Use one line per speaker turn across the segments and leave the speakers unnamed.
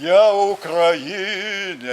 Я українець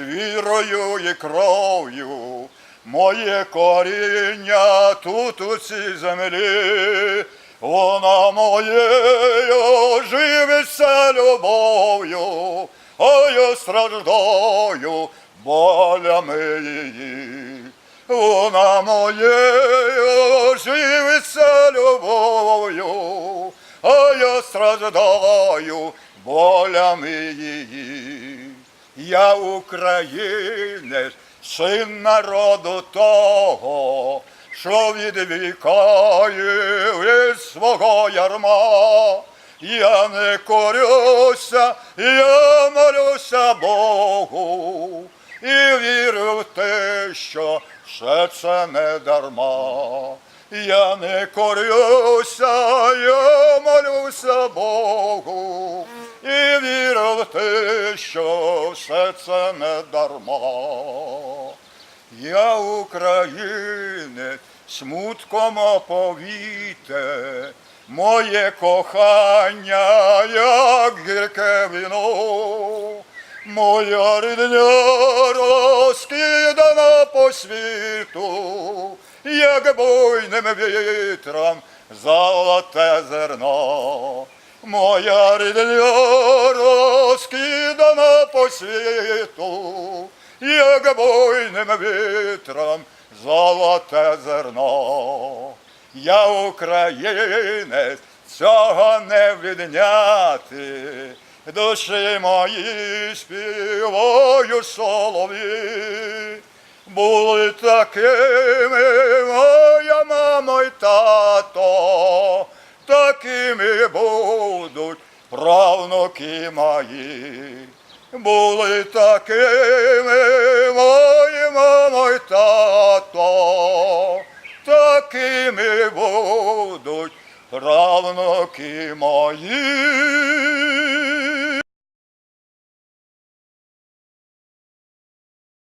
вірою і кров'ю, моє коріння тут у цій землі, вона моєю живиться любов'ю, а я страждаю болями її. Вона моєю живиться любов'ю, а я страждаю болями її. Я українець, син народу того, що відвікає від свого ярма. Я не корюся, я молюся Богу і вірю в те, що все це не дарма. Я не корюся, я молюся Богу те, що все це не дарма. Я українець, смутком оповіте, моє кохання, як гірке віно, моя рідня розкидана по світу, як буйним вітром золоте зерно. Моя рідня розкидана по світу, як буйним вітром золоте зерно. Я українець, цього не відняти, душі мої співаю солові. Були такими будуть правнуки мої. Були такими мої мамо й тато, такими будуть правнуки мої.